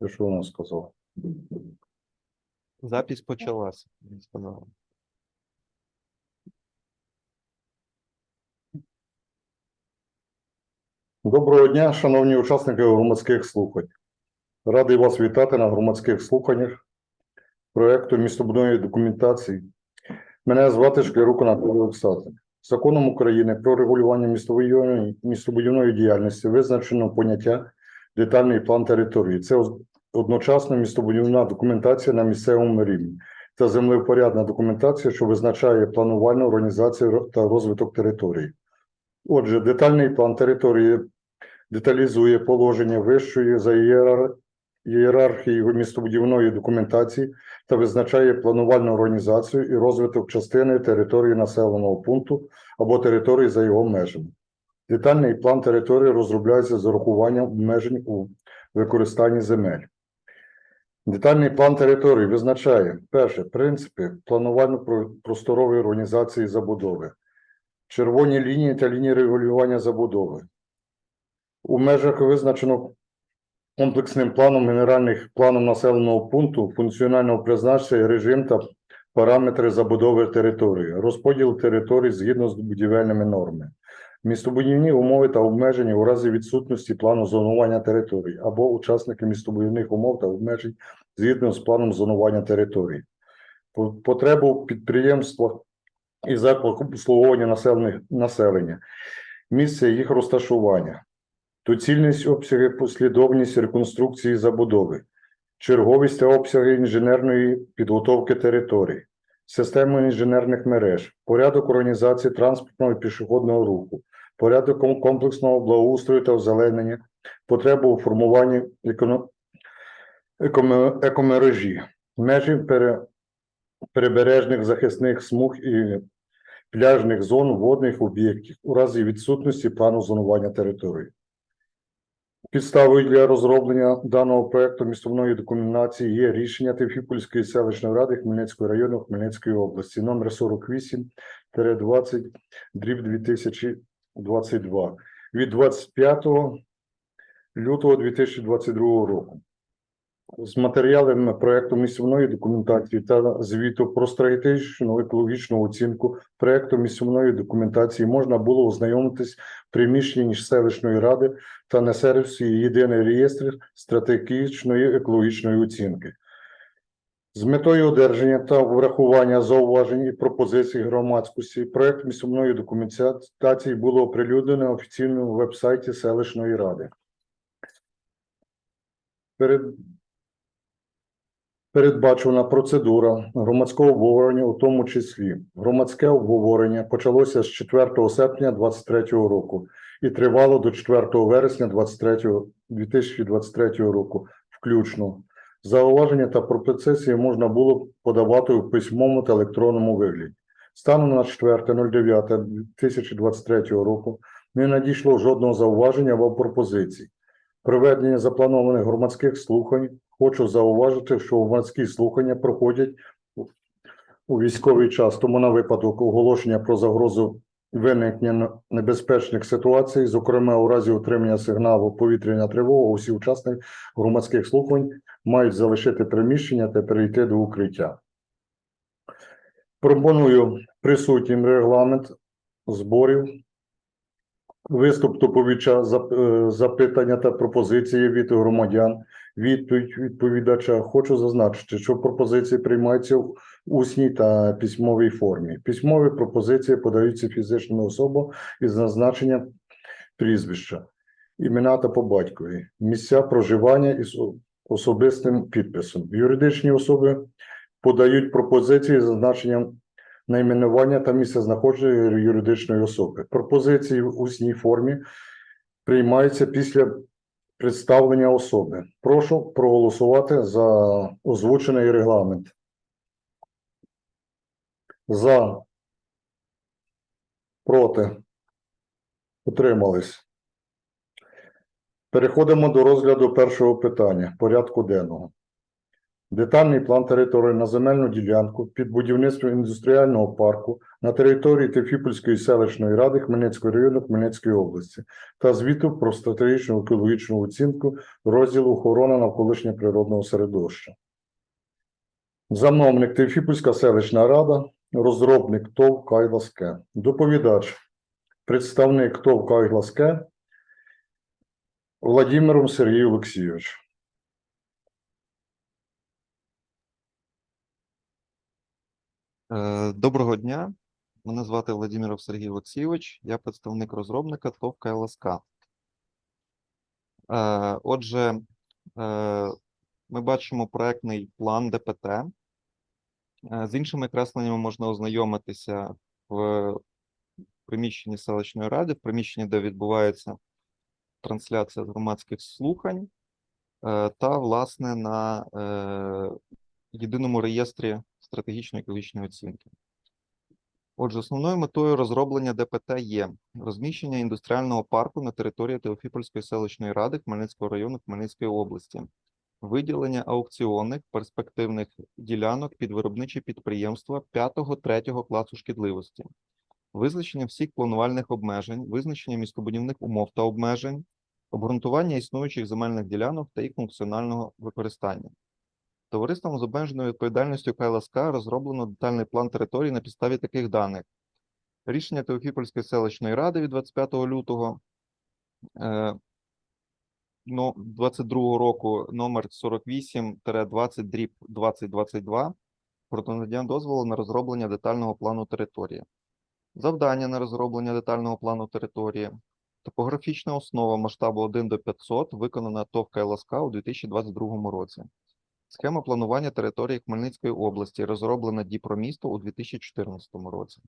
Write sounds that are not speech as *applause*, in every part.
Ти що вона сказала? Запись почалась. Досконало. Доброго дня, шановні учасники громадських слухань. Радий вас вітати на громадських слуханнях проекту містобудівної документації. Мене звати Шклярук Анатолій Олександрович. Законом України про регулювання містобудівної діяльності визначено поняття детальний план території. Це одночасно містобудівна документація на місцевому рівні та землевпорядна документація, що визначає планувальну організацію та розвиток території. Отже, детальний план території деталізує положення вищої за ієрар- ієрархією містобудівної документації та визначає планувальну організацію і розвиток частини території населеного пункту або території за його межами. Детальний план території розробляється з урахуванням обмежень у використанні земель. Детальний план території визначає перше принципи планувально-просторової організації забудови, червоні лінії та лінії регулювання забудови. У межах визначено комплексним планом генеральних планом населеного пункту, функціонального призначення, режим та параметри забудови території, розподіл територій згідно з будівельними нормами, містобудівні умови та обмеження у разі відсутності плану зонування території або учасники містобудівних умов та обмежень згідно з планом зонування території, По- потребу підприємства і закладів обслуговування населення, місце їх розташування, доцільність обсяги, послідовність реконструкції забудови, черговість та обсяги інженерної підготовки територій, систему інженерних мереж, порядок організації транспортного і пішохідного руху, порядок комплексного благоустрою та озеленення, потребу у формуванні екомережі, межі пере- прибережних захисних смуг і пляжних зон водних об'єктів у разі відсутності плану зонування території. Підставою для розроблення даного проекту містовної документації є рішення Тевфіпольської селищної ради Хмельницького району Хмельницької області номер 48 20 дріб 2022 від 25 лютого 2022 року. З матеріалами проекту місцевної документації та звіту про стратегічну екологічну оцінку проекту місцевної документації можна було ознайомитись в приміщенні селищної ради та на сервісі єдиний реєстр стратегічної екологічної оцінки. З метою одержання та врахування зауважень і пропозицій громадськості проект місцевної документації було оприлюднено на офіційному веб-сайті селищної ради. Перед Передбачена процедура громадського обговорення, у тому числі громадське обговорення почалося з 4 серпня 2023 року і тривало до 4 вересня 23, 2023 року, включно. Зауваження та пропозиції можна було подавати у письмовому та електронному вигляді. Станом на 4.09.2023 року не надійшло жодного зауваження або пропозицій. Проведення запланованих громадських слухань хочу зауважити, що громадські слухання проходять у- військовий час, тому на випадок оголошення про загрозу виникнення небезпечних ситуацій, зокрема у разі отримання сигналу повітряна тривога, усі учасники громадських слухань мають залишити приміщення та перейти до укриття. Пропоную присутнім регламент зборів Виступ доповідача, е, запитання та пропозиції від громадян, відповідь відповідача. Хочу зазначити, що пропозиції приймаються в усній та письмовій формі. Письмові пропозиції подаються фізичними особами із зазначенням прізвища, імена та по батькові, місця проживання із особистим підписом. Юридичні особи подають пропозиції з зазначенням найменування та місце знаходження юридичної особи. Пропозиції в усній формі приймаються після представлення особи. Прошу проголосувати за озвучений регламент. За. Проти. Утримались. Переходимо до розгляду першого питання порядку денного. Детальний план території на земельну ділянку під будівництво індустріального парку на території Тефіпольської селищної ради Хмельницького району Хмельницької області та звіту про стратегічну екологічну оцінку розділу охорона навколишнього природного середовища. Замовник Тефіпольська селищна рада, розробник ТОВ Кайласке. Доповідач, представник ТОВ Кайласке Владимиром Сергій Олексійович. Доброго дня. Мене звати Владимиров Сергій Олексійович. Я представник розробника ТОВ КЛСК. Е, Отже, е, ми бачимо проектний план ДПТ. Е, З іншими кресленнями можна ознайомитися в приміщенні селищної ради, в приміщенні, де відбувається трансляція громадських слухань, е, та, власне, на е, єдиному реєстрі стратегічної екологічної оцінки. Отже, основною метою розроблення ДПТ є розміщення індустріального парку на території Теофіпольської селищної ради Хмельницького району Хмельницької області, виділення аукціонних перспективних ділянок під виробничі підприємства 5-3 класу шкідливості, визначення всіх планувальних обмежень, визначення містобудівних умов та обмежень, обґрунтування існуючих земельних ділянок та їх функціонального використання. Товариством з обмеженою відповідальністю КЛСК розроблено детальний план території на підставі таких даних. Рішення Теофіпольської селищної ради від 25 лютого е, ну, 22 року номер 48-20 дріб 2022 про надання дозволу на розроблення детального плану території. Завдання на розроблення детального плану території. Топографічна основа масштабу 1 до 500 виконана ТОВ КЛСК у 2022 році. Схема планування території Хмельницької області розроблена Діпромісто у 2014 році.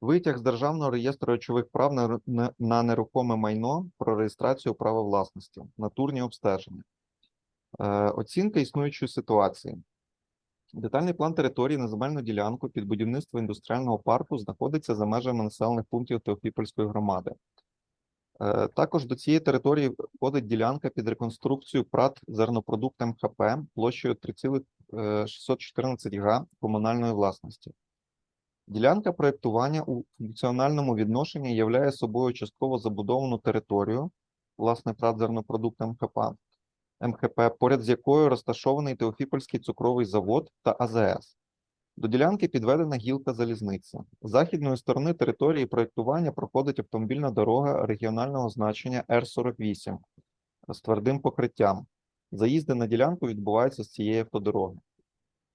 Витяг з Державного реєстру речових прав на, нерухоме майно про реєстрацію права власності, натурні обстеження. Е, оцінка існуючої ситуації. Детальний план території на земельну ділянку під будівництво індустріального парку знаходиться за межами населених пунктів Теофіпольської громади. Е, Також до цієї території входить ділянка під реконструкцію ПРАТ зернопродукт МХП площею 3,614 га комунальної власності. Ділянка проєктування у функціональному відношенні являє собою частково забудовану територію, власне, ПРАТ зернопродукт МХП, МХП, поряд з якою розташований Теофіпольський цукровий завод та АЗС. До ділянки підведена гілка залізниці. З західної сторони території проєктування проходить автомобільна дорога регіонального значення Р-48 з твердим покриттям. Заїзди на ділянку відбуваються з цієї автодороги.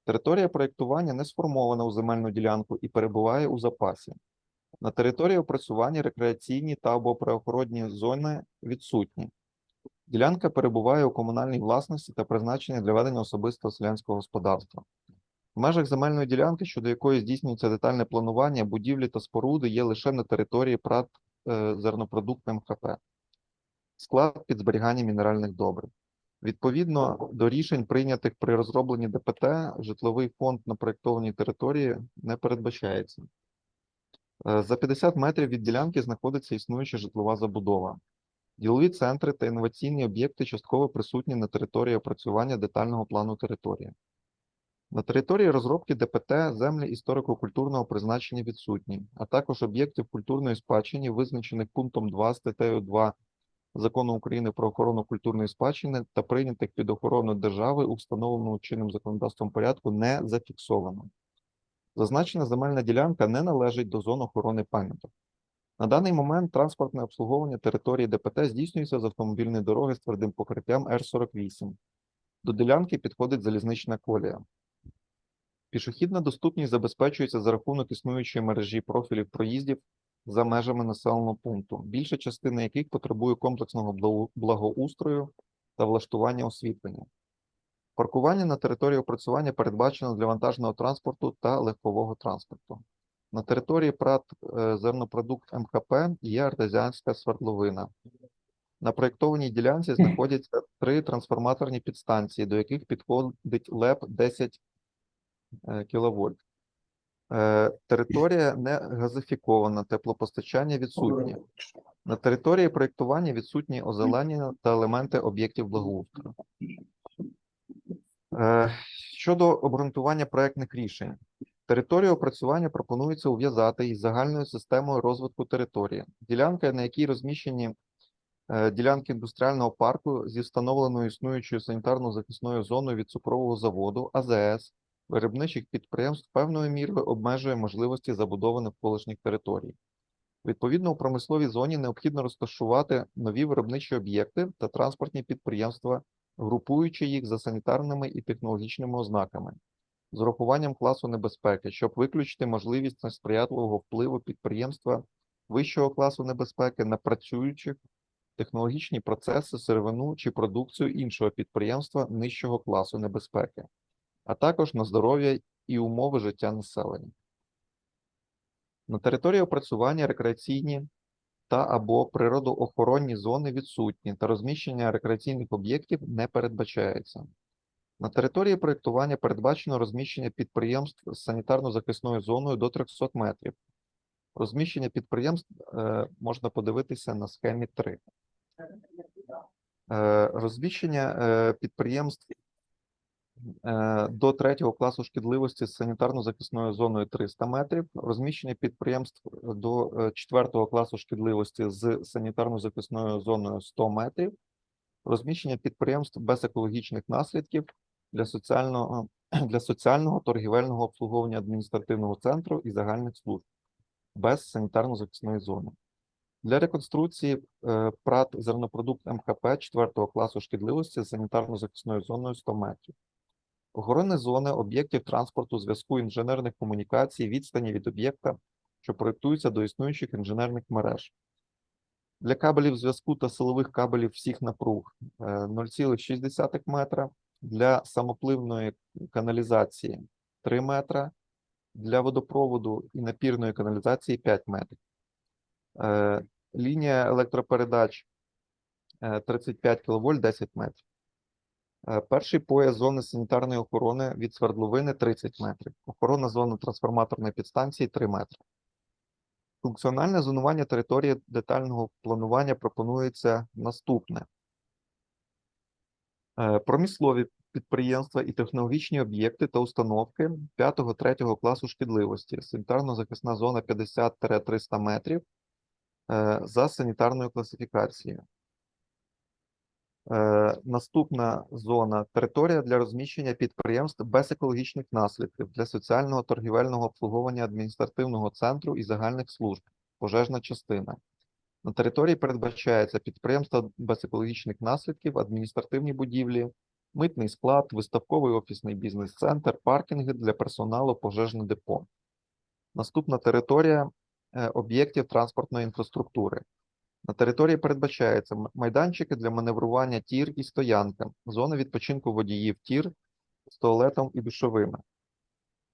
Територія проєктування не сформована у земельну ділянку і перебуває у запасі. На території опрацювання рекреаційні та або природні зони відсутні. Ділянка перебуває у комунальній власності та призначення для ведення особистого селянського господарства. В межах земельної ділянки, щодо якої здійснюється детальне планування, будівлі та споруди є лише на території ПРАТ е, зернопродукт МХП. Склад під зберігання мінеральних добрив. Відповідно до рішень, прийнятих при розробленні ДПТ, житловий фонд на проєктованій території не передбачається. Е, За 50 метрів від ділянки знаходиться існуюча житлова забудова. Ділові центри та інноваційні об'єкти частково присутні на території опрацювання детального плану території. На території розробки ДПТ землі історико-культурного призначення відсутні, а також об'єктів культурної спадщини, визначених пунктом 2 статтею 2 Закону України про охорону культурної спадщини та прийнятих під охорону держави у встановленому чинним законодавством порядку не зафіксовано. Зазначена земельна ділянка не належить до зон охорони пам'яток. На даний момент транспортне обслуговування території ДПТ здійснюється з автомобільної дороги з твердим покриттям Р-48. До ділянки підходить залізнична колія. Пішохідна доступність забезпечується за рахунок існуючої мережі профілів проїздів за межами населеного пункту, більша частина яких потребує комплексного благоустрою та влаштування освітлення. Паркування на території опрацювання передбачено для вантажного транспорту та легкового транспорту. На території ПРАТ е, зернопродукт МХП є артезіанська свердловина. На проєктованій ділянці *clears throat* знаходяться три трансформаторні підстанції, до яких підходить ЛЕП 10 кВт. Е, Територія не газифікована, теплопостачання відсутнє. На території проєктування відсутні озеленення та елементи об'єктів благоустрою. Е, Щодо обґрунтування проектних рішень, територію опрацювання пропонується ув'язати із загальною системою розвитку території. Ділянка, на якій розміщені е, ділянки індустріального парку зі встановленою існуючою санітарно-захисною зоною від цукрового заводу, АЗС, виробничих підприємств певною мірою обмежує можливості забудови навколишніх територій. Відповідно, у промисловій зоні необхідно розташувати нові виробничі об'єкти та транспортні підприємства, групуючи їх за санітарними і технологічними ознаками, з урахуванням класу небезпеки, щоб виключити можливість несприятливого впливу підприємства вищого класу небезпеки на працюючих технологічні процеси, сировину чи продукцію іншого підприємства нижчого класу небезпеки, а також на здоров'я і умови життя населення. На території опрацювання рекреаційні та або природоохоронні зони відсутні та розміщення рекреаційних об'єктів не передбачається. На території проєктування передбачено розміщення підприємств з санітарно-захисною зоною до 300 метрів. Розміщення підприємств е, можна подивитися на схемі 3. Е, розміщення е, підприємств до третього класу шкідливості з санітарно-захисною зоною 300 метрів, розміщення підприємств до е, четвертого класу шкідливості з санітарно-захисною зоною 100 метрів, розміщення підприємств без екологічних наслідків для соціального, *clears throat* для соціального торгівельного обслуговування адміністративного центру і загальних служб без санітарно-захисної зони. Для реконструкції е, ПРАТ зернопродукт МХП 4 класу шкідливості з санітарно-захисною зоною 100 метрів. Охоронні зони об'єктів транспорту, зв'язку інженерних комунікацій, відстані від об'єкта, що проєктуються до існуючих інженерних мереж. Для кабелів зв'язку та силових кабелів всіх напруг е, 0,6 метра, для самопливної каналізації 3 метра, для водопроводу і напірної каналізації 5 метрів. Е, Лінія електропередач е, 35 кВт 10 метрів. Е, Перший пояс зони санітарної охорони від свердловини 30 метрів. Охоронна зона трансформаторної підстанції 3 метри. Функціональне зонування території детального планування пропонується наступне. Е, Промислові підприємства і технологічні об'єкти та установки 5-3 класу шкідливості. Санітарно-захисна зона 50-300 метрів е, за санітарною класифікацією. Е, Наступна зона територія для розміщення підприємств без екологічних наслідків для соціального торгівельного обслуговування адміністративного центру і загальних служб, пожежна частина. На території передбачається підприємства без екологічних наслідків, адміністративні будівлі, митний склад, виставковий офісний бізнес-центр, паркінги для персоналу, пожежне депо. Наступна територія е, об'єктів транспортної інфраструктури. На території передбачається майданчики для маневрування тір і стоянка, зони відпочинку водіїв тір з туалетом і душовими.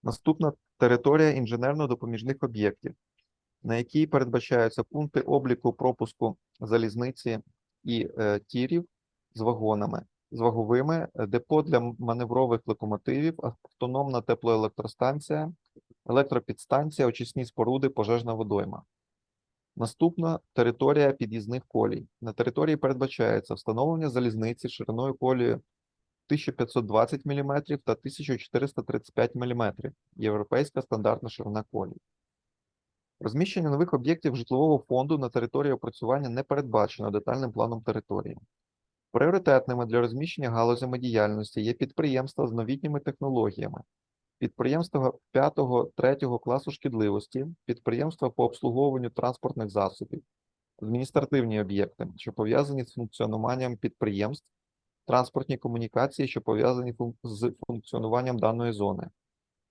Наступна територія інженерно-допоміжних об'єктів, на якій передбачаються пункти обліку пропуску залізниці і е, тірів з вагонами, з ваговими, е, депо для маневрових локомотивів, автономна теплоелектростанція, електропідстанція, очисні споруди, пожежна водойма. Наступна територія під'їзних колій. На території передбачається встановлення залізниці шириною колії 1520 мм та 1435 мм. Європейська стандартна ширина колій. Розміщення нових об'єктів житлового фонду на території опрацювання не передбачено детальним планом території. Пріоритетними для розміщення галузями діяльності є підприємства з новітніми технологіями, підприємства 5-3 класу шкідливості, підприємства по обслуговуванню транспортних засобів, адміністративні об'єкти, що пов'язані з функціонуванням підприємств, транспортні комунікації, що пов'язані з функціонуванням даної зони,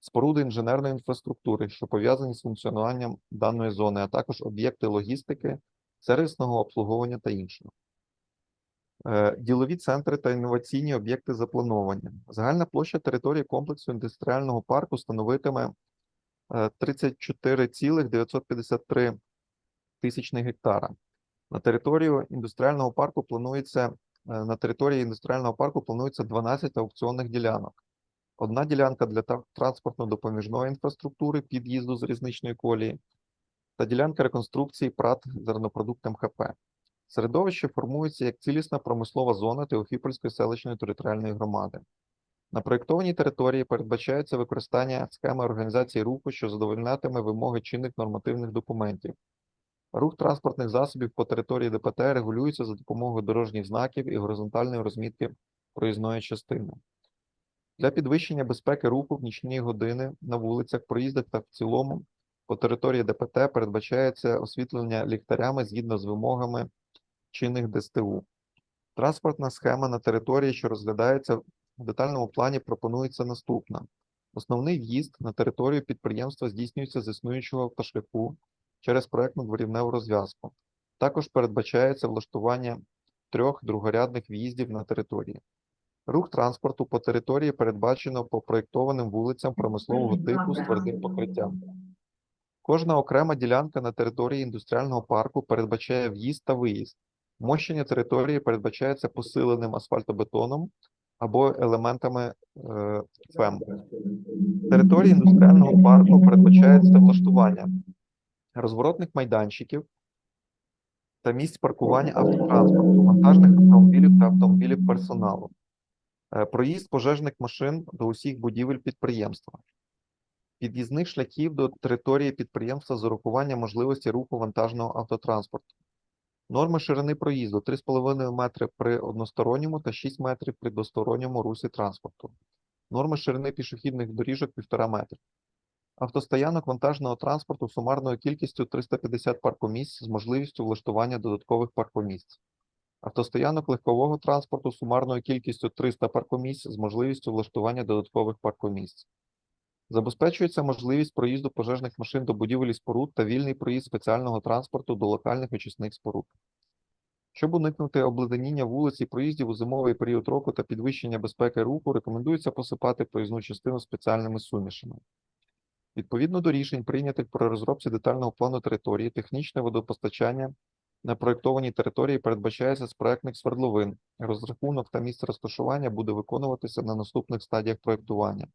споруди інженерної інфраструктури, що пов'язані з функціонуванням даної зони, а також об'єкти логістики, сервісного обслуговування та іншого. Е, Ділові центри та інноваційні об'єкти заплановані. Загальна площа території комплексу індустріального парку становитиме е, 34,953 тисячних гектара. На територію індустріального парку планується е, на території індустріального парку планується 12 аукціонних ділянок. Одна ділянка для транспортно-допоміжної інфраструктури під'їзду з різничної колії та ділянка реконструкції ПРАТ зернопродукт МХП. Середовище формується як цілісна промислова зона Теофіпольської селищної територіальної громади. На проєктованій території передбачається використання схеми організації руху, що задовольнятиме вимоги чинних нормативних документів. Рух транспортних засобів по території ДПТ регулюється за допомогою дорожніх знаків і горизонтальної розмітки проїзної частини. Для підвищення безпеки руху в нічні години на вулицях, проїздах та в цілому по території ДПТ передбачається освітлення ліхтарями згідно з вимогами чинних ДСТУ. Транспортна схема на території, що розглядається в детальному плані, пропонується наступна. Основний в'їзд на територію підприємства здійснюється з існуючого автошляху через проектну дворівневу розв'язку. Також передбачається влаштування трьох другорядних в'їздів на території. Рух транспорту по території передбачено по проєктованим вулицям промислового типу з твердим покриттям. Кожна окрема ділянка на території індустріального парку передбачає в'їзд та виїзд. Мощення території передбачається посиленим асфальтобетоном або елементами е, ФЕМ. Території індустріального парку передбачається влаштування розворотних майданчиків та місць паркування автотранспорту, вантажних автомобілів та автомобілів персоналу. Е, Проїзд пожежних машин до усіх будівель підприємства. Під'їзних шляхів до території підприємства з урахуванням можливості руху вантажного автотранспорту. Норми ширини проїзду 3,5 метри при односторонньому та 6 метрів при двосторонньому русі транспорту. Норми ширини пішохідних доріжок 1,5 метри. Автостоянок вантажного транспорту сумарною кількістю 350 паркомісць з можливістю влаштування додаткових паркомісць. Автостоянок легкового транспорту сумарною кількістю 300 паркомісць з можливістю влаштування додаткових паркомісць. Забезпечується можливість проїзду пожежних машин до будівель споруд та вільний проїзд спеціального транспорту до локальних очисних споруд. Щоб уникнути обледеніння вулиць і проїздів у зимовий період року та підвищення безпеки руху, рекомендується посипати проїзну частину спеціальними сумішами. Відповідно до рішень, прийнятих при розробці детального плану території, технічне водопостачання на проєктованій території передбачається з проектних свердловин. Розрахунок та місце розташування буде виконуватися на наступних стадіях проєктування.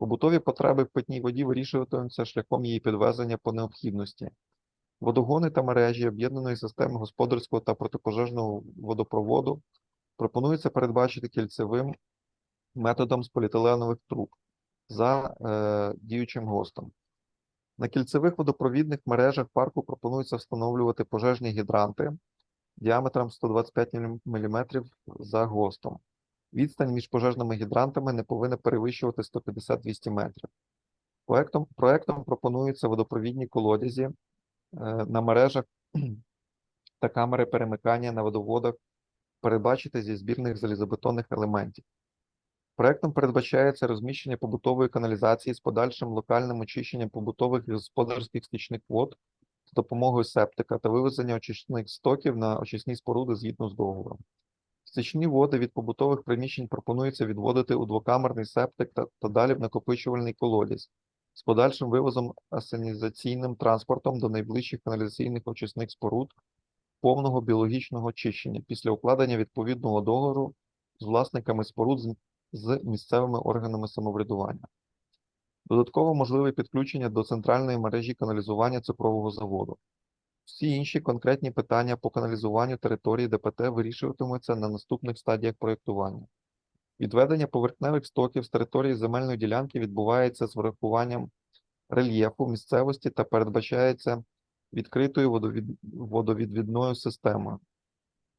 Побутові потреби в питній воді вирішуватимуться шляхом її підвезення по необхідності. Водогони та мережі об'єднаної системи господарського та протипожежного водопроводу пропонується передбачити кільцевим методом з поліетиленових труб за е, діючим ГОСТом. На кільцевих водопровідних мережах парку пропонується встановлювати пожежні гідранти діаметром 125 мм за ГОСТом. Відстань між пожежними гідрантами не повинна перевищувати 150-200 метрів. Проектом, проектом пропонуються водопровідні колодязі е, на мережах *clears throat* та камери перемикання на водоводах передбачити зі збірних залізобетонних елементів. Проектом передбачається розміщення побутової каналізації з подальшим локальним очищенням побутових і господарських стічних вод з допомогою септика та вивезення очисних стоків на очисні споруди згідно з договором. Стічні води від побутових приміщень пропонується відводити у двокамерний септик та, та далі в накопичувальний колодязь з подальшим вивозом асенізаційним транспортом до найближчих каналізаційних очисних споруд повного біологічного очищення після укладення відповідного договору з власниками споруд з, з місцевими органами самоврядування. Додатково можливе підключення до центральної мережі каналізування цукрового заводу. Всі інші конкретні питання по каналізуванню території ДПТ вирішуватимуться на наступних стадіях проєктування. Відведення поверхневих стоків з території земельної ділянки відбувається з врахуванням рельєфу місцевості та передбачається відкритою водовід... водовідвідною системою.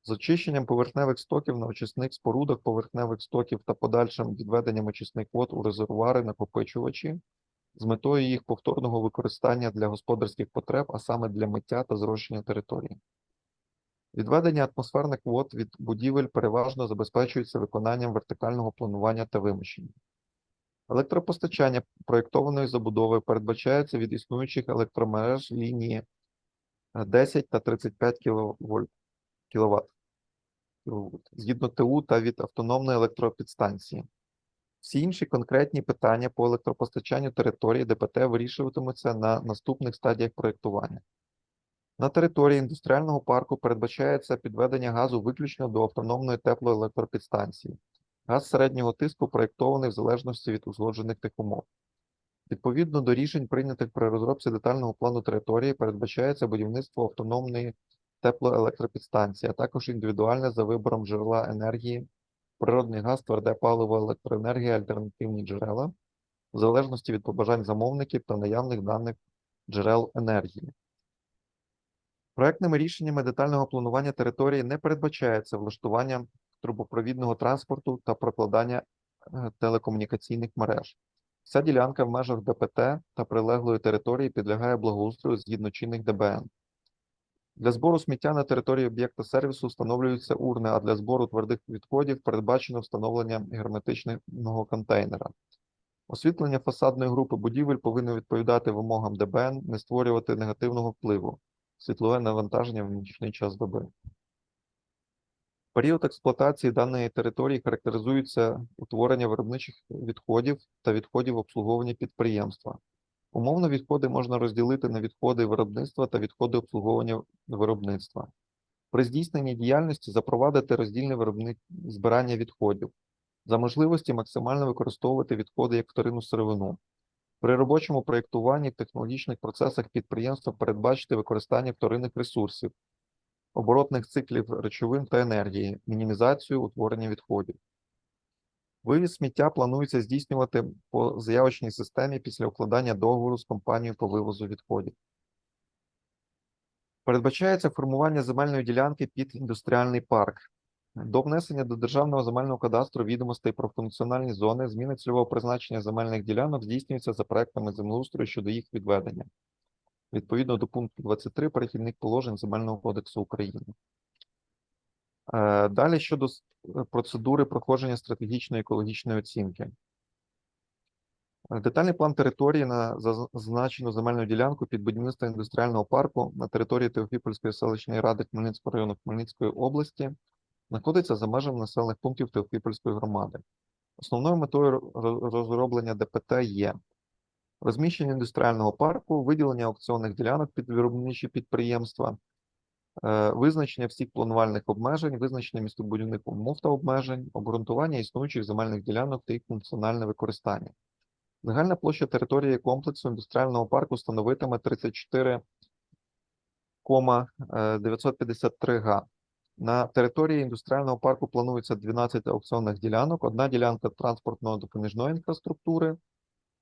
З очищенням поверхневих стоків на очисних спорудах поверхневих стоків та подальшим відведенням очисних вод у резервуари накопичувачі з метою їх повторного використання для господарських потреб, а саме для миття та зрошення території. Відведення атмосферних вод від будівель переважно забезпечується виконанням вертикального планування та вимощення. Електропостачання проєктованої забудови передбачається від існуючих електромереж лінії е, 10 та 35 кВт, кВт згідно ТУ та від автономної електропідстанції. Всі інші конкретні питання по електропостачанню території ДПТ вирішуватимуться на наступних стадіях проєктування. На території індустріального парку передбачається підведення газу виключно до автономної теплоелектропідстанції. Газ середнього тиску проєктований в залежності від узгоджених тих умов. Відповідно до рішень, прийнятих при розробці детального плану території, передбачається будівництво автономної теплоелектропідстанції, а також індивідуальне за вибором джерела енергії природний газ, тверде паливо, електроенергія, альтернативні джерела, в залежності від побажань замовників та наявних даних джерел енергії. Проектними рішеннями детального планування території не передбачається влаштування трубопровідного транспорту та прокладання е, телекомунікаційних мереж. Вся ділянка в межах ДПТ та прилеглої території підлягає благоустрою згідно чинних ДБН. Для збору сміття на території об'єкта сервісу встановлюються урни, а для збору твердих відходів передбачено встановлення герметичного контейнера. Освітлення фасадної групи будівель повинно відповідати вимогам ДБН, не створювати негативного впливу, світлове навантаження в нічний час доби. Період експлуатації даної території характеризується утворення виробничих відходів та відходів обслуговування підприємства. Умовно відходи можна розділити на відходи виробництва та відходи обслуговування виробництва. При здійсненні діяльності запровадити роздільне виробни... збирання відходів. За можливості максимально використовувати відходи як вторинну сировину. При робочому проєктуванні технологічних процесах підприємства передбачити використання вторинних ресурсів, оборотних циклів речовин та енергії, мінімізацію утворення відходів. Вивіз сміття планується здійснювати по заявочній системі після укладання договору з компанією по вивозу відходів. Передбачається формування земельної ділянки під індустріальний парк. До внесення до Державного земельного кадастру відомостей про функціональні зони зміни цільового призначення земельних ділянок здійснюються за проектами землеустрою щодо їх відведення відповідно до пункту 23 перехідних положень Земельного кодексу України. Е, Далі щодо е, процедури проходження стратегічної екологічної оцінки. Е, Детальний план території на зазначену земельну ділянку під будівництво індустріального парку на території Теофіпольської селищної ради Хмельницького району Хмельницької області знаходиться за межами населених пунктів Теофіпольської громади. Основною метою розроблення ДПТ є розміщення індустріального парку, виділення аукціонних ділянок під виробничі підприємства, визначення всіх планувальних обмежень, визначення містобудівних умов та обмежень, обґрунтування існуючих земельних ділянок та їх функціональне використання. Загальна площа території комплексу індустріального парку становитиме 34,953 га. На території індустріального парку планується 12 аукціонних ділянок, одна ділянка транспортно-допоміжної інфраструктури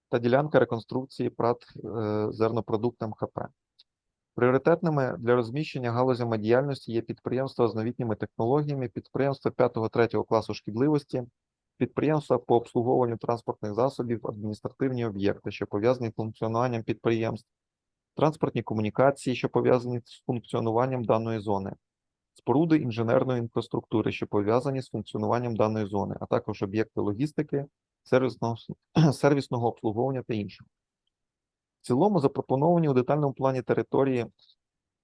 та ділянка реконструкції ПРАТ е, зернопродукт МХП. Пріоритетними для розміщення галузями діяльності є підприємства з новітніми технологіями, підприємства 5-3 класу шкідливості, підприємства по обслуговуванню транспортних засобів, адміністративні об'єкти, що пов'язані з функціонуванням підприємств, транспортні комунікації, що пов'язані з функціонуванням даної зони, споруди інженерної інфраструктури, що пов'язані з функціонуванням даної зони, а також об'єкти логістики, сервісного, *clears throat* сервісного обслуговування та інших. В цілому запропоновані у детальному плані території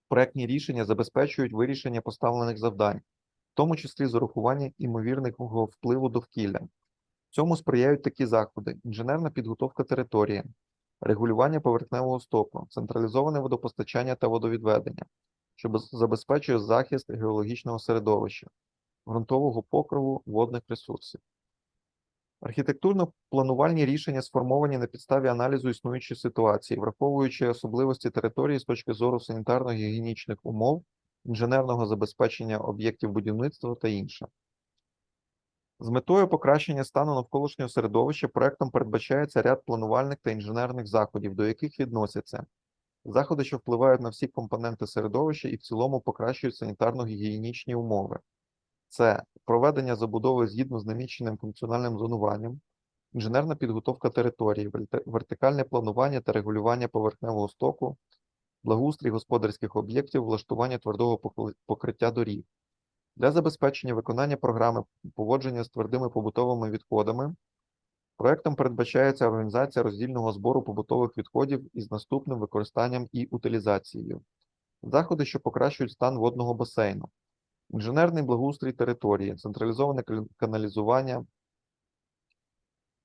проектні рішення забезпечують вирішення поставлених завдань, в тому числі з урахуванням імовірного впливу довкілля. Цьому сприяють такі заходи: інженерна підготовка території, регулювання поверхневого стоку, централізоване водопостачання та водовідведення, що забезпечує захист геологічного середовища, ґрунтового покриву водних ресурсів. Архітектурно-планувальні рішення сформовані на підставі аналізу існуючої ситуації, враховуючи особливості території з точки зору санітарно-гігієнічних умов, інженерного забезпечення об'єктів будівництва та інше. З метою покращення стану навколишнього середовища проектом передбачається ряд планувальних та інженерних заходів, до яких відносяться заходи, що впливають на всі компоненти середовища і в цілому покращують санітарно-гігієнічні умови. Це проведення забудови згідно з наміченим функціональним зонуванням, інженерна підготовка території, вертикальне планування та регулювання поверхневого стоку, благоустрій господарських об'єктів, влаштування твердого покриття доріг. Для забезпечення виконання програми поводження з твердими побутовими відходами проектом передбачається організація роздільного збору побутових відходів із наступним використанням і утилізацією. Заходи, що покращують стан водного басейну, інженерний благоустрій території, централізоване каналізування,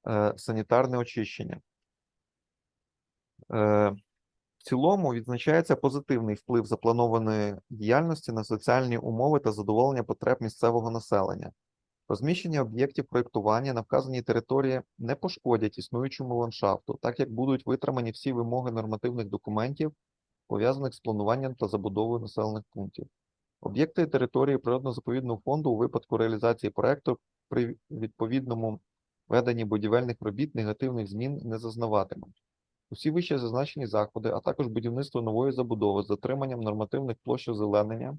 е, санітарне очищення. Е, В цілому відзначається позитивний вплив запланованої діяльності на соціальні умови та задоволення потреб місцевого населення. Розміщення об'єктів проєктування на вказаній території не пошкодять існуючому ландшафту, так як будуть витримані всі вимоги нормативних документів, пов'язаних з плануванням та забудовою населених пунктів. Об'єкти території природно-заповідного фонду у випадку реалізації проекту при відповідному веденні будівельних робіт негативних змін не зазнаватимуть. Усі вище зазначені заходи, а також будівництво нової забудови з дотриманням нормативних площ озеленення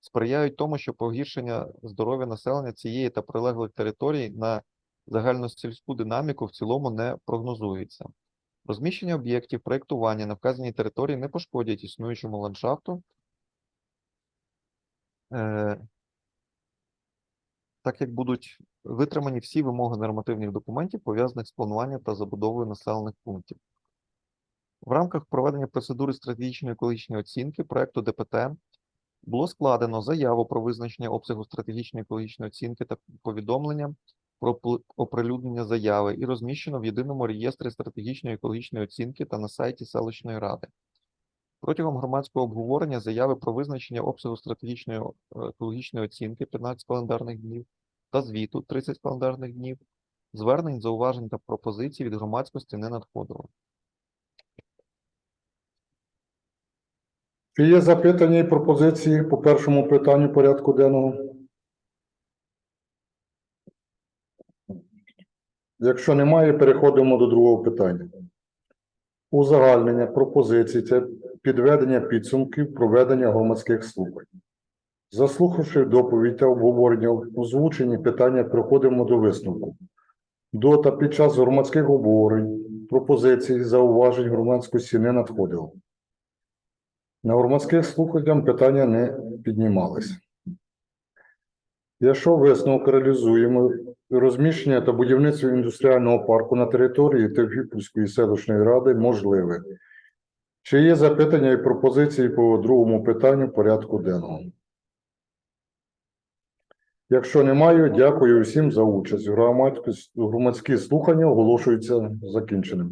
сприяють тому, що погіршення здоров'я населення цієї та прилеглих територій на загальносільську динаміку в цілому не прогнозується. Розміщення об'єктів проєктування на вказаній території не пошкодять існуючому ландшафту, так як будуть витримані всі вимоги нормативних документів, пов'язаних з плануванням та забудовою населених пунктів. В рамках проведення процедури стратегічної екологічної оцінки проекту ДПТ було складено заяву про визначення обсягу стратегічної екологічної оцінки та повідомлення про оприлюднення заяви і розміщено в єдиному реєстрі стратегічної екологічної оцінки та на сайті селищної ради. Протягом громадського обговорення заяви про визначення обсягу стратегічної е, екологічної оцінки 15 календарних днів та звіту 30 календарних днів, звернень, зауважень та пропозицій від громадськості не надходило. Чи є запитання і пропозиції по першому питанню порядку денного? Якщо немає, переходимо до другого питання. Узагальнення пропозицій це підведення підсумків проведення громадських слухань. Заслухавши доповідь та обговорення озвучені питання, переходимо до висновку. До та під час громадських обговорень пропозицій зауважень громадськості не надходило. На громадських слуханнях питання не піднімалися. Якщо висновок реалізуємо розміщення та будівництво індустріального парку на території Тевфіпольської селищної ради можливе. Чи є запитання і пропозиції по другому питанню порядку денного? Якщо немає, дякую всім за участь. Громадські- слухання оголошуються закінченими.